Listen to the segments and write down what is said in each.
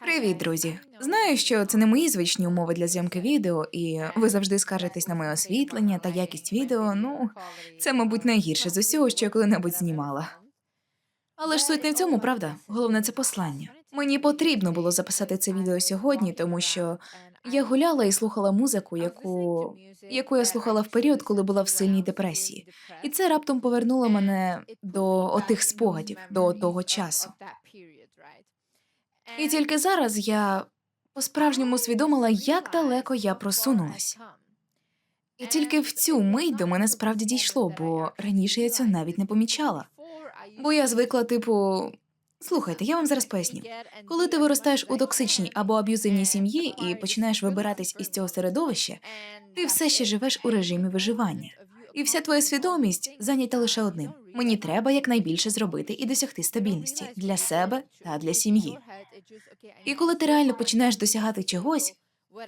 Привіт, друзі! Знаю, що це не мої звичні умови для зйомки відео, і ви завжди скаржитесь на моє освітлення та якість відео. Ну, це, мабуть, найгірше з усього, що я коли-небудь знімала. Але ж суть не в цьому, правда? Головне це послання. Мені потрібно було записати це відео сьогодні, тому що я гуляла і слухала музику, яку, яку я слухала в період, коли була в сильній депресії. І це раптом повернуло мене до отих спогадів, до того часу. І тільки зараз я по-справжньому усвідомила, як далеко я просунулась. І тільки в цю мить до мене справді дійшло, бо раніше я цього навіть не помічала. Бо я звикла, типу, слухайте, я вам зараз поясню. Коли ти виростаєш у токсичній або аб'юзивній сім'ї і починаєш вибиратись із цього середовища, ти все ще живеш у режимі виживання. І вся твоя свідомість зайнята лише одним: мені треба якнайбільше зробити і досягти стабільності для себе та для сім'ї. І коли ти реально починаєш досягати чогось,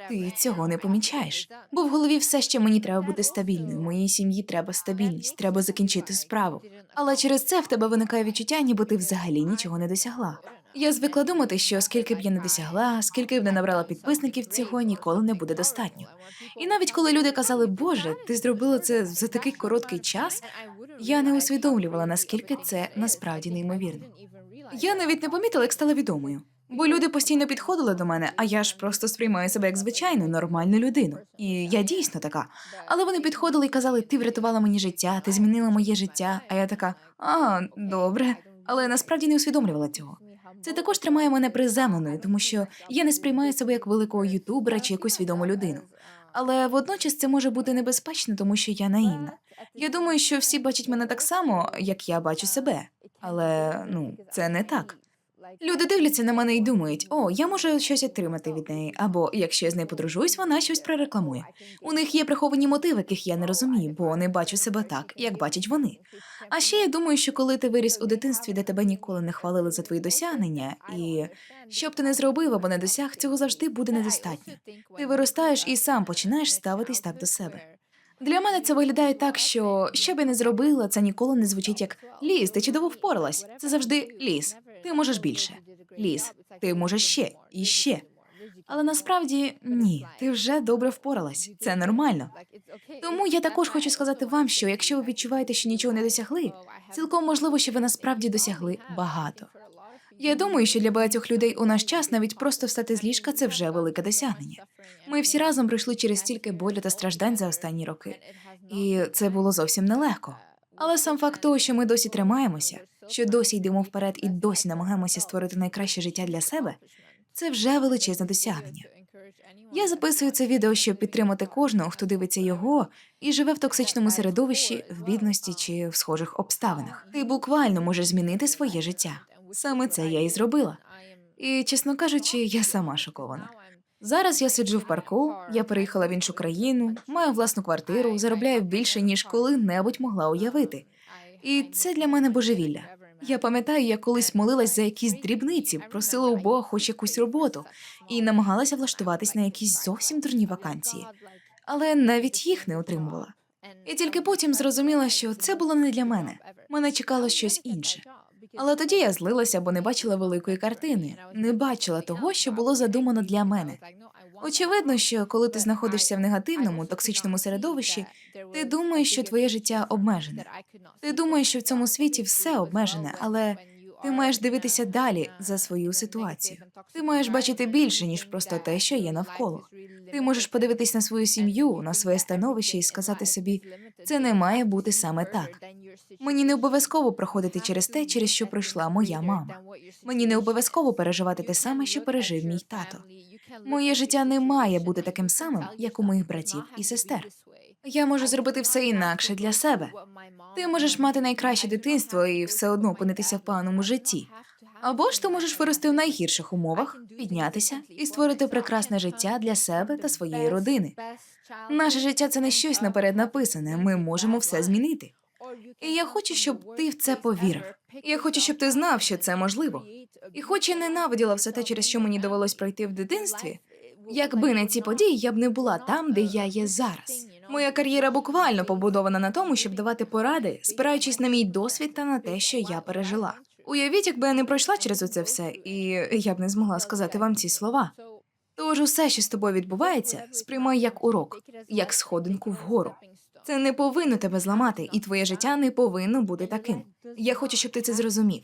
ти цього не помічаєш. Бо в голові все ще мені треба бути стабільною. Моїй сім'ї треба стабільність, треба закінчити справу. Але через це в тебе виникає відчуття, ніби ти взагалі нічого не досягла. Я звикла думати, що скільки б я не досягла, скільки б не набрала підписників, цього ніколи не буде достатньо. І навіть коли люди казали, Боже, ти зробила це за такий короткий час, я не усвідомлювала, наскільки це насправді неймовірно. Я навіть не помітила, як стала відомою. Бо люди постійно підходили до мене, а я ж просто сприймаю себе як звичайну, нормальну людину. І я дійсно така. Але вони підходили і казали: ти врятувала мені життя, ти змінила моє життя. А я така, а, добре. Але насправді не усвідомлювала цього. Це також тримає мене приземленою, тому що я не сприймаю себе як великого ютубера чи якусь відому людину. Але водночас це може бути небезпечно, тому що я наївна. Я думаю, що всі бачать мене так само, як я бачу себе. Але ну, це не так. Люди дивляться на мене і думають, о, я можу щось отримати від неї, або якщо я з нею подружусь, вона щось прорекламує. У них є приховані мотиви, яких я не розумію, бо не бачу себе так, як бачать вони. А ще я думаю, що коли ти виріс у дитинстві, де тебе ніколи не хвалили за твої досягнення, і що б ти не зробив або не досяг, цього завжди буде недостатньо. Ти виростаєш і сам починаєш ставитись так до себе. Для мене це виглядає так, що що б я не зробила, це ніколи не звучить як ліс, ти чудово впоралась. Це завжди ліс. Ти можеш більше. Ліс, ти можеш ще і ще. Але насправді ні, ти вже добре впоралась. Це нормально. Тому я також хочу сказати вам, що якщо ви відчуваєте, що нічого не досягли, цілком можливо, що ви насправді досягли багато. Я думаю, що для багатьох людей у наш час навіть просто встати з ліжка це вже велике досягнення. Ми всі разом пройшли через стільки болю та страждань за останні роки, і це було зовсім нелегко. Але сам факт того, що ми досі тримаємося, що досі йдемо вперед і досі намагаємося створити найкраще життя для себе, це вже величезне досягнення. Я записую це відео, щоб підтримати кожного, хто дивиться його і живе в токсичному середовищі, в бідності чи в схожих обставинах. Ти буквально можеш змінити своє життя. Саме це я і зробила. І, чесно кажучи, я сама шокована. Зараз я сиджу в парку, я переїхала в іншу країну, маю власну квартиру, заробляю більше, ніж коли-небудь могла уявити. І це для мене божевілля. Я пам'ятаю, я колись молилась за якісь дрібниці, просила у Бога хоч якусь роботу, і намагалася влаштуватись на якісь зовсім дурні вакансії, але навіть їх не отримувала. І тільки потім зрозуміла, що це було не для мене. Мене чекало щось інше. Але тоді я злилася, бо не бачила великої картини, не бачила того, що було задумано для мене. Очевидно, що коли ти знаходишся в негативному, токсичному середовищі, ти думаєш, що твоє життя обмежене. Ти думаєш, що в цьому світі все обмежене, але ти маєш дивитися далі за свою ситуацію. Ти маєш бачити більше, ніж просто те, що є навколо. Ти можеш подивитись на свою сім'ю, на своє становище і сказати собі, це не має бути саме так. Мені не обов'язково проходити через те, через що пройшла моя мама. Мені не обов'язково переживати те саме, що пережив мій тато. Моє життя не має бути таким самим, як у моїх братів і сестер. Я можу зробити все інакше для себе. Ти можеш мати найкраще дитинство і все одно опинитися в поганому житті. Або ж ти можеш вирости в найгірших умовах, піднятися і створити прекрасне життя для себе та своєї родини. Наше життя це не щось наперед написане. Ми можемо все змінити. І я хочу, щоб ти в це повірив. Я хочу, щоб ти знав, що це можливо. І хоч я ненавиділа все те, через що мені довелось пройти в дитинстві. Якби не ці події, я б не була там, де я є зараз. Моя кар'єра буквально побудована на тому, щоб давати поради, спираючись на мій досвід та на те, що я пережила. Уявіть, якби я не пройшла через оце все, і я б не змогла сказати вам ці слова. Тож усе, що з тобою відбувається, сприймай як урок, як сходинку вгору. Це не повинно тебе зламати, і твоє життя не повинно бути таким. Я хочу, щоб ти це зрозумів.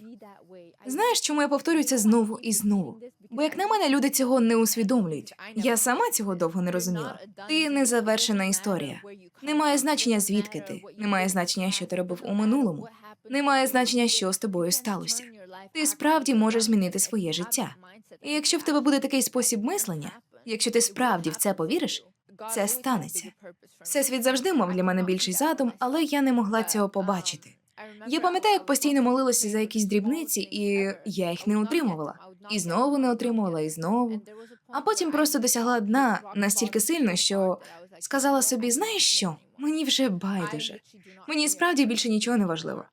Знаєш, чому я повторюю це знову і знову? Бо як на мене, люди цього не усвідомлюють. Я сама цього довго не розуміла. Ти незавершена історія. Немає значення, звідки ти, немає значення, що ти робив у минулому. Немає значення, що з тобою сталося. Ти справді можеш змінити своє життя. І якщо в тебе буде такий спосіб мислення, якщо ти справді в це повіриш, це станеться. Всесвіт завжди мав для мене більший задум, але я не могла цього побачити. Я пам'ятаю, як постійно молилася за якісь дрібниці, і я їх не отримувала. І знову не отримувала, і знову. А потім просто досягла дна настільки сильно, що сказала собі: знаєш що? Мені вже байдуже. Мені справді більше нічого не важливо.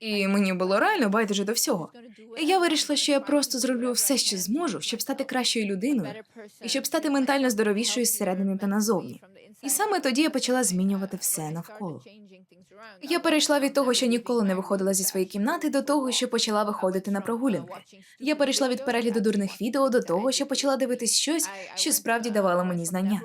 І мені було реально байдуже до всього. І я вирішила, що я просто зроблю все, що зможу, щоб стати кращою людиною, і щоб стати ментально здоровішою зсередини та назовні. І саме тоді я почала змінювати все навколо. Я перейшла від того, що ніколи не виходила зі своєї кімнати, до того, що почала виходити на прогулянки. Я перейшла від перегляду дурних відео до того, що почала дивитись щось, що справді давало мені знання.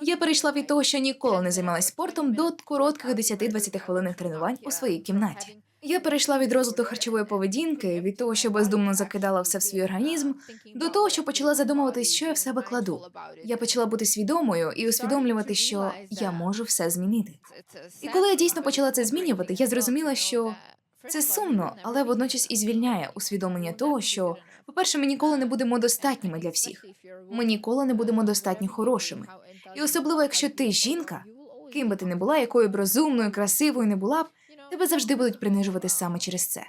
Я перейшла від того, що ніколи не займалась спортом, до коротких 10-20 хвилинних тренувань у своїй кімнаті. Я перейшла від розвитку харчової поведінки, від того, що бездумно закидала все в свій організм, до того, що почала задумуватись, що я в себе кладу. Я почала бути свідомою і усвідомлювати, що я можу все змінити. І коли я дійсно почала це змінювати, я зрозуміла, що це сумно, але водночас і звільняє усвідомлення того, що, по-перше, ми ніколи не будемо достатніми для всіх. Ми ніколи не будемо достатньо хорошими. І особливо, якщо ти жінка, ким би ти не була, якою б розумною, красивою не була б, тебе завжди будуть принижувати саме через це.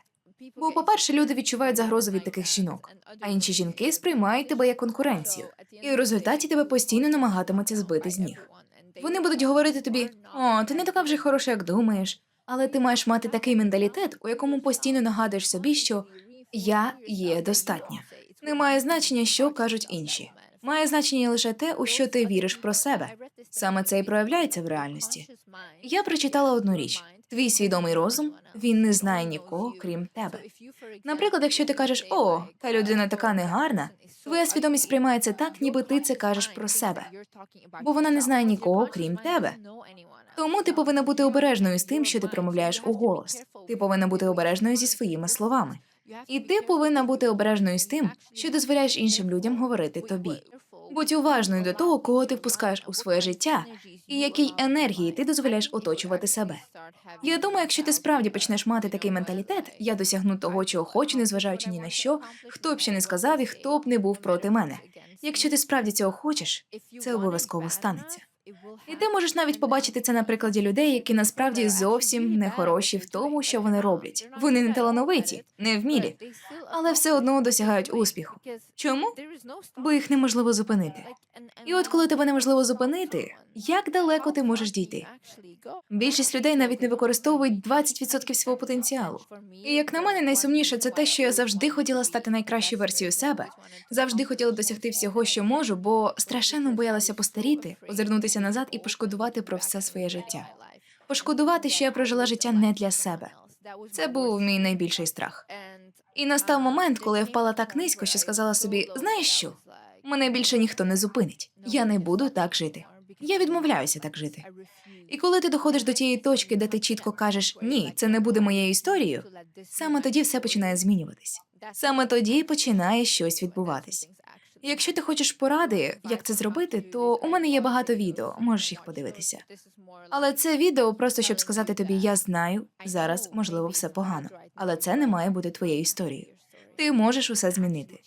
Бо, по-перше, люди відчувають загрозу від таких жінок, а інші жінки сприймають тебе як конкуренцію, і в результаті тебе постійно намагатимуться збити з ніг. Вони будуть говорити тобі: о, ти не така вже хороша, як думаєш. Але ти маєш мати такий менталітет, у якому постійно нагадуєш собі, що я є достатня. Не має значення, що кажуть інші. Має значення лише те, у що ти віриш про себе. Саме це і проявляється в реальності. Я прочитала одну річ: твій свідомий розум він не знає нікого, крім тебе. Наприклад, якщо ти кажеш, о, та людина така негарна, твоя свідомість сприймає це так, ніби ти це кажеш про себе, бо вона не знає нікого, крім тебе. Тому ти повинна бути обережною з тим, що ти промовляєш у голос. Ти повинна бути обережною зі своїми словами. І ти повинна бути обережною з тим, що дозволяєш іншим людям говорити тобі. Будь уважною до того, кого ти впускаєш у своє життя, і якій енергії ти дозволяєш оточувати себе. Я думаю, якщо ти справді почнеш мати такий менталітет, я досягну того, чого хочу, незважаючи ні на що, хто б ще не сказав і хто б не був проти мене. Якщо ти справді цього хочеш, це обов'язково станеться. І ти можеш навіть побачити це на прикладі людей, які насправді зовсім не хороші в тому, що вони роблять. Вони не талановиті, не вмілі, але все одно досягають успіху. Чому? Бо їх неможливо зупинити. І от коли тебе неможливо зупинити, як далеко ти можеш дійти? Більшість людей навіть не використовують 20% свого потенціалу. І як на мене, найсумніше це те, що я завжди хотіла стати найкращою версією себе, завжди хотіла досягти всього, що можу, бо страшенно боялася постаріти, озирнутися назад і пошкодувати про все своє життя. Пошкодувати, що я прожила життя не для себе. Це був мій найбільший страх. І настав момент, коли я впала так низько, що сказала собі: знаєш що? Мене більше ніхто не зупинить. Я не буду так жити. Я відмовляюся так жити. І коли ти доходиш до тієї точки, де ти чітко кажеш ні, це не буде моєю історією, саме тоді все починає змінюватись. Саме тоді починає щось відбуватись. Якщо ти хочеш поради, як це зробити, то у мене є багато відео, можеш їх подивитися. Але це відео просто щоб сказати тобі, я знаю, зараз можливо все погано, але це не має бути твоєю історією. Ти можеш усе змінити.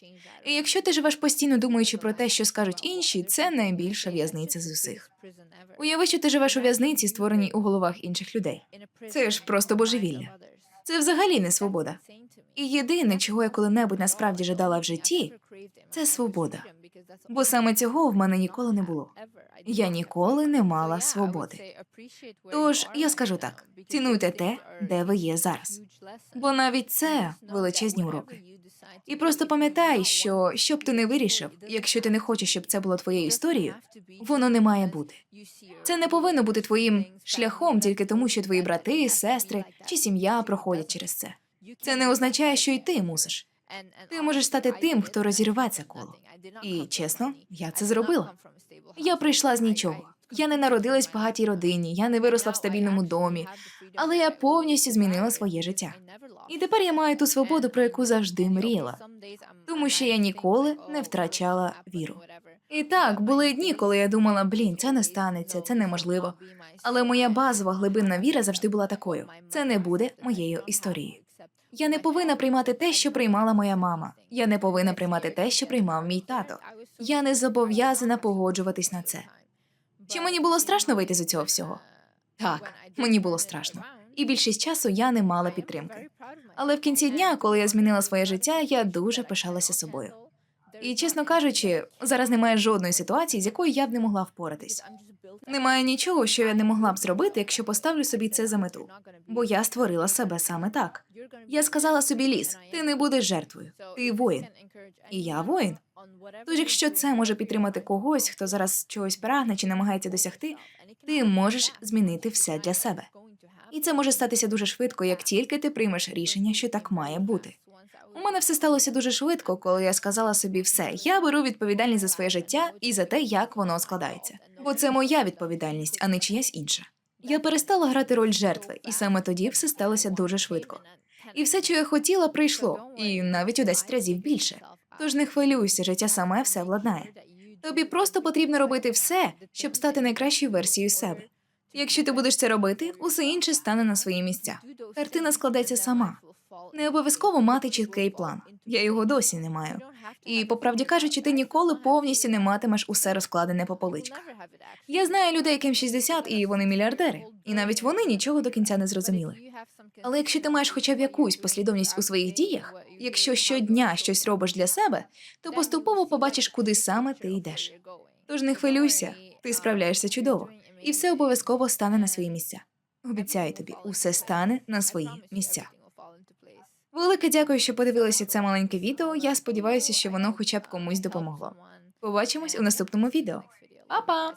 І якщо ти живеш постійно думаючи про те, що скажуть інші, це найбільша в'язниця з усіх. Уяви, що ти живеш у в'язниці, створеній у головах інших людей. Це ж просто божевілля. Це взагалі не свобода. І єдине, чого я коли-небудь насправді жадала в житті, це свобода. Бо саме цього в мене ніколи не було. Я ніколи не мала свободи. Тож я скажу так: цінуйте те, де ви є зараз. Бо навіть це величезні уроки. І просто пам'ятай, що що б ти не вирішив, якщо ти не хочеш, щоб це було твоєю історією, воно не має бути. Це не повинно бути твоїм шляхом тільки тому, що твої брати, сестри чи сім'я проходять через це. Це не означає, що й ти мусиш. Ти можеш стати тим, хто розірве це коло. І чесно, я це зробила. Я прийшла з нічого. Я не народилась в багатій родині, я не виросла в стабільному домі, але я повністю змінила своє життя. І тепер я маю ту свободу, про яку завжди мріяла, тому що я ніколи не втрачала віру. І так, були дні, коли я думала, блін, це не станеться, це неможливо. Але моя базова глибинна віра завжди була такою: це не буде моєю історією. Я не повинна приймати те, що приймала моя мама. Я не повинна приймати те, що приймав мій тато. Я не зобов'язана погоджуватись на це. Чи мені було страшно вийти з цього всього? Так, мені було страшно. І більшість часу я не мала підтримки. Але в кінці дня, коли я змінила своє життя, я дуже пишалася собою. І чесно кажучи, зараз немає жодної ситуації, з якою я б не могла впоратись. Немає нічого, що я не могла б зробити, якщо поставлю собі це за мету. Бо я створила себе саме так. Я сказала собі ліс, ти не будеш жертвою, ти воїн. І я воїн. Тож, якщо це може підтримати когось, хто зараз чогось прагне чи намагається досягти, ти можеш змінити все для себе. І це може статися дуже швидко, як тільки ти приймеш рішення, що так має бути. У мене все сталося дуже швидко, коли я сказала собі все, я беру відповідальність за своє життя і за те, як воно складається. Бо це моя відповідальність, а не чиясь інша. Я перестала грати роль жертви, і саме тоді все сталося дуже швидко. І все, що я хотіла, прийшло, і навіть у 10 разів більше. Тож не хвилюйся, життя саме все владнає. Тобі просто потрібно робити все, щоб стати найкращою версією себе. Якщо ти будеш це робити, усе інше стане на свої місця. Картина складеться сама. Не обов'язково мати чіткий план. Я його досі не маю. І, по правді кажучи, ти ніколи повністю не матимеш усе розкладене по поличках. Я знаю людей, яким 60, і вони мільярдери, і навіть вони нічого до кінця не зрозуміли. Але якщо ти маєш хоча б якусь послідовність у своїх діях, якщо щодня щось робиш для себе, то поступово побачиш, куди саме ти йдеш. Тож не хвилюйся, ти справляєшся чудово, і все обов'язково стане на свої місця. Обіцяю тобі, усе стане на свої місця. Велике дякую, що подивилися це маленьке відео. Я сподіваюся, що воно хоча б комусь допомогло. Побачимось у наступному відео. Па-па!